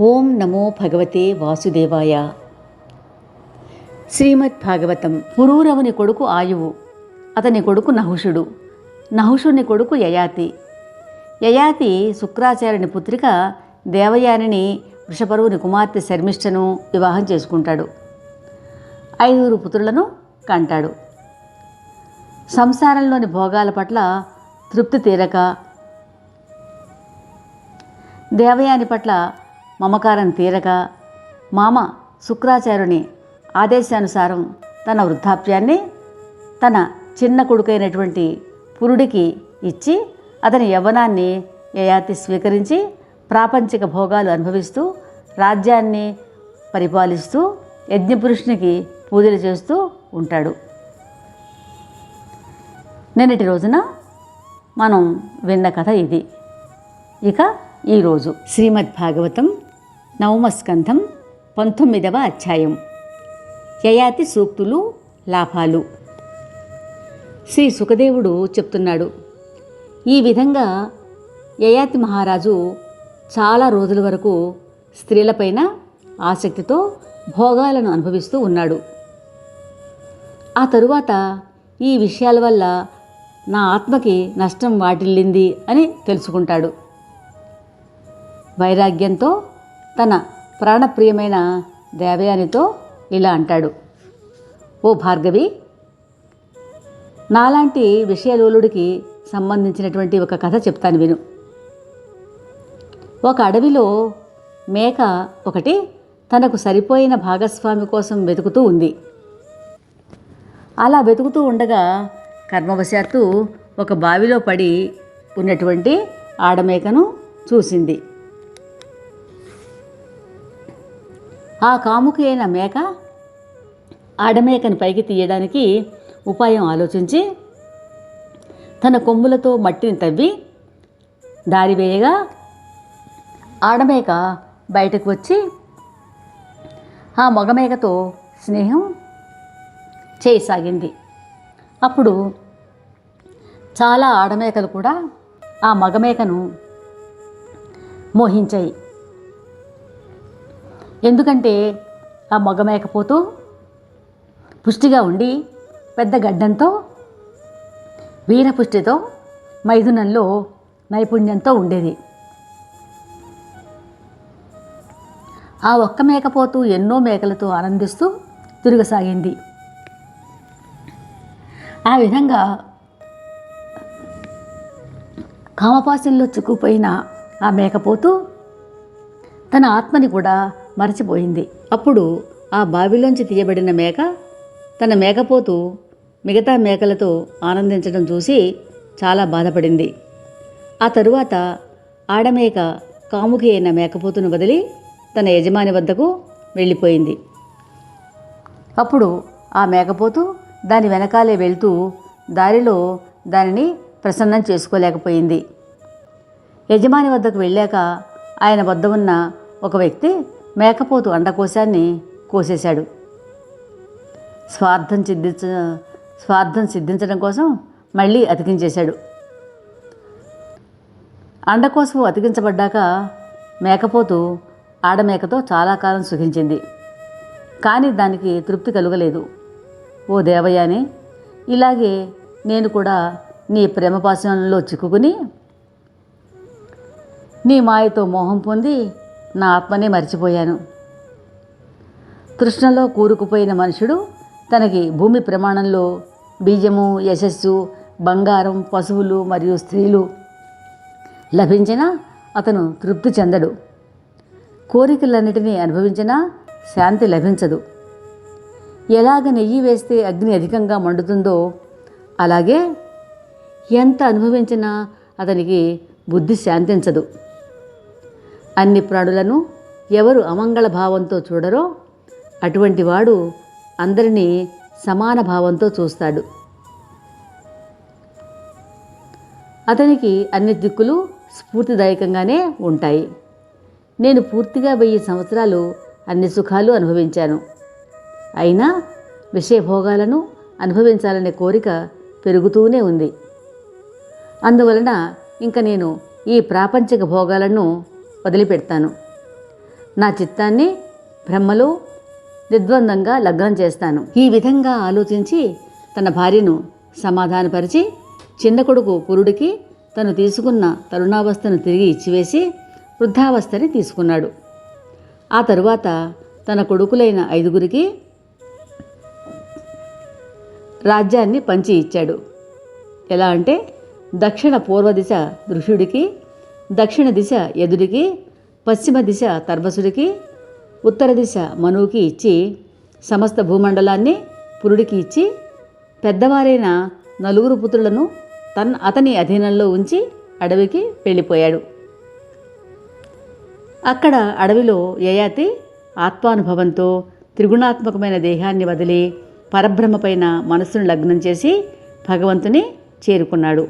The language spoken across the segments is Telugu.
ఓం నమో భగవతే వాసుదేవాయ. శ్రీమద్ భాగవతం పురూరవుని కొడుకు ఆయువు అతని కొడుకు నహుషుడు నహుషుని కొడుకు యయాతి. యయాతి శుక్రాచార్యుని పుత్రిక దేవయానిని వృషపరువుని కుమార్తె శర్మిష్ఠను వివాహం చేసుకుంటాడు. ఐదుగురు పుత్రులను కంటాడు. సంసారంలోని భోగాల పట్ల తృప్తి తీరక దేవయాని పట్ల మమకారం తీరగా మామ శుక్రాచార్యుని ఆదేశానుసారం తన వృద్ధాప్యాన్ని తన చిన్న కొడుకైనటువంటి పురుడికి ఇచ్చి అతని యవ్వనాన్ని యయాతి స్వీకరించి ప్రాపంచిక భోగాలు అనుభవిస్తూ రాజ్యాన్ని పరిపాలిస్తూ యజ్ఞపురుషునికి పూజలు చేస్తూ ఉంటాడు. నిన్నటి రోజున మనం విన్న కథ ఇది. ఇక ఈరోజు శ్రీమద్ నవమస్కంధం పంతొమ్మిదవ అధ్యాయం. యయాతి సూక్తులు లాభాలు. శ్రీ సుఖదేవుడు చెప్తున్నాడు ఈ విధంగా యయాతి మహారాజు చాలా రోజుల వరకు స్త్రీలపైన ఆసక్తితో భోగాలను అనుభవిస్తూ ఉన్నాడు. ఆ తరువాత ఈ విషయాల వల్ల నా ఆత్మకి నష్టం వాటిల్లింది అని తెలుసుకుంటాడు. వైరాగ్యంతో తన ప్రాణప్రియమైన దేవయానితో ఇలా అంటాడు. ఓ భార్గవి నాలాంటి విషయలోలుడికి సంబంధించినటువంటి ఒక కథ చెప్తాను విను. ఒక అడవిలో మేక ఒకటి తనకు సరిపోయిన భాగస్వామి కోసం వెతుకుతూ ఉంది. అలా వెతుకుతూ ఉండగా కర్మవశాత్తు ఒక బావిలో పడి ఉన్నటువంటి ఆడమేకను చూసింది. ఆ కాముకి అయిన మేక ఆడమేకను పైకి తీయడానికి ఉపాయం ఆలోచించి తన కొమ్ములతో మట్టిని తవ్వి దారి వేయగా ఆడమేక బయటకు వచ్చి ఆ మగమేకతో స్నేహం చేయసాగింది. అప్పుడు చాలా ఆడమేకలు కూడా ఆ మగమేకను మోహించాయి. ఎందుకంటే ఆ మగ మేకపోతూ పుష్టిగా ఉండి పెద్ద గడ్డంతో వీరపుష్టితో మైథునంలో నైపుణ్యంతో ఉండేది. ఆ ఒక్క మేకపోతూ ఎన్నో మేకలతో ఆనందిస్తూ తిరగసాగింది. ఆ విధంగా కామపాసంలో చిక్కుపోయిన ఆ మేకపోతూ తన ఆత్మని కూడా మరచిపోయింది. అప్పుడు ఆ బావిలోంచి తీయబడిన మేక తన మేకపోతు మిగతా మేకలతో ఆనందించడం చూసి చాలా బాధపడింది. ఆ తరువాత ఆడమేక కాముకి అయిన మేకపోతును వదిలి తన యజమాని వద్దకు వెళ్ళిపోయింది. అప్పుడు ఆ మేకపోతు దాని వెనకాలే వెళ్తూ దారిలో దానిని ప్రసన్నం చేసుకోలేకపోయింది. యజమాని వద్దకు వెళ్ళాక ఆయన వద్ద ఉన్న ఒక వ్యక్తి మేకపోతు అండకోశాన్ని కోసేశాడు. స్వార్థం సిద్ధించ స్వార్థం సిద్ధించడం కోసం మళ్ళీ అతికించేశాడు. అండకోశం అతికించబడ్డాక మేకపోతు ఆడమేకతో చాలా కాలం సుఖించింది. కానీ దానికి తృప్తి కలుగలేదు. ఓ దేవయాని ఇలాగే నేను కూడా నీ ప్రేమపాశంలో చిక్కుకుని నీ మాయతో మోహం పొంది నా ఆత్మనే మర్చిపోయాను. తృష్ణలో కూరుకుపోయిన మనుషుడు తనకి భూమి ప్రమాణంలో బీజము యశస్సు బంగారం పశువులు మరియు స్త్రీలు లభించినా అతను తృప్తి చెందడు. కోరికలన్నిటినీ అనుభవించినా శాంతి లభించదు. ఎలాగ నెయ్యి వేస్తే అగ్ని అధికంగా మండుతుందో అలాగే ఎంత అనుభవించినా అతనికి బుద్ధి శాంతించదు. అన్ని ప్రాణులను ఎవరు అమంగళ భావంతో చూడరో అటువంటి వాడు అందరినీ సమాన భావంతో చూస్తాడు. అతనికి అన్ని దిక్కులు స్ఫూర్తిదాయకంగానే ఉంటాయి. నేను పూర్తిగా వెయ్యి సంవత్సరాలు అన్ని సుఖాలు అనుభవించాను. అయినా విషయభోగాలను అనుభవించాలనే కోరిక పెరుగుతూనే ఉంది. అందువలన ఇంక నేను ఈ ప్రాపంచిక భోగాలను వదిలిపెడతాను. నా చిత్తాన్ని బ్రహ్మలో నిర్ద్వందంగా లగ్నం చేస్తాను. ఈ విధంగా ఆలోచించి తన భార్యను సమాధానపరిచి చిన్న కొడుకు పురుడికి తను తీసుకున్న తరుణావస్థను తిరిగి ఇచ్చివేసి వృద్ధావస్థని తీసుకున్నాడు. ఆ తరువాత తన కొడుకులైన ఐదుగురికి రాజ్యాన్ని పంచి ఇచ్చాడు. ఎలా అంటే దక్షిణ పూర్వ దిశ దృశ్యుడికి దక్షిణ దిశ యదుడికి పశ్చిమ దిశ తర్వసుడికి ఉత్తర దిశ మనువుకి ఇచ్చి సమస్త భూమండలాన్ని పురుడికి ఇచ్చి పెద్దవారైన నలుగురు పుత్రులను తన్ అతని అధీనంలో ఉంచి అడవికి వెళ్ళిపోయాడు. అక్కడ అడవిలో యయాతి ఆత్మానుభవంతో త్రిగుణాత్మకమైన దేహాన్ని వదిలి పరబ్రహ్మపైన మనస్సును లగ్నం చేసి భగవంతుని చేరుకున్నాడు.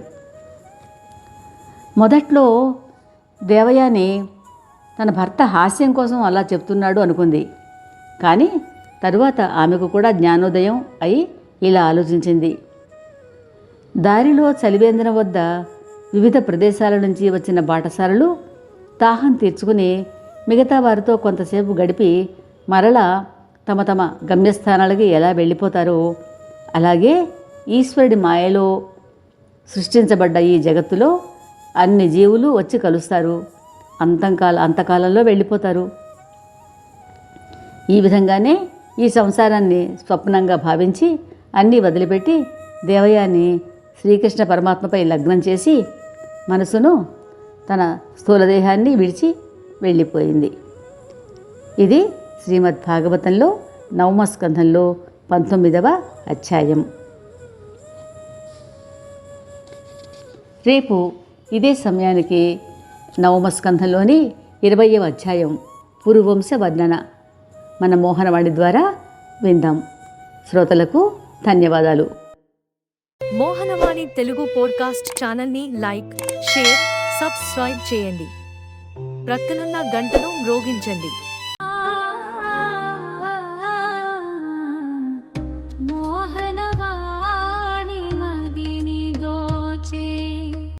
మొదట్లో దేవయాని తన భర్త హాస్యం కోసం అలా చెప్తున్నాడు అనుకుంది. కానీ తరువాత ఆమెకు కూడా జ్ఞానోదయం అయి ఇలా ఆలోచించింది. దారిలో చలివేంద్రం వద్ద వివిధ ప్రదేశాల నుంచి వచ్చిన బాటసారులు దాహం తీర్చుకుని మిగతా వారితో కొంతసేపు గడిపి మరలా తమ తమ గమ్యస్థానాలకి ఎలా వెళ్ళిపోతారో అలాగే ఈశ్వరుడి మాయలో సృష్టించబడ్డ ఈ జగత్తులో అన్ని జీవులు వచ్చి కలుస్తారు. అంతంకాల అంతకాలంలో వెళ్ళిపోతారు. ఈ విధంగానే ఈ సంసారాన్ని స్వప్నంగా భావించి అన్నీ వదిలిపెట్టి దేవయాని శ్రీకృష్ణ పరమాత్మపై లగ్నం చేసి మనసును తన స్థూలదేహాన్ని విడిచి వెళ్ళిపోయింది. ఇది శ్రీమద్ భాగవతంలో నవమస్కంధంలో పంతొమ్మిదవ అధ్యాయం. రేపు ఇదే సమయానికి నవమస్కంధంలోని ఇరవయవ అధ్యాయం పురువంశ వర్ణన. మన మోహనవాణి ద్వారా విందాం. శ్రోతలకు ధన్యవాదాలు. మోహనవాణి తెలుగు పోడ్కాస్ట్ ఛానల్ని లైక్ షేర్ సబ్స్క్రైబ్ చేయండి. ప్రక్కనున్న గంటను మ్రోగించండి.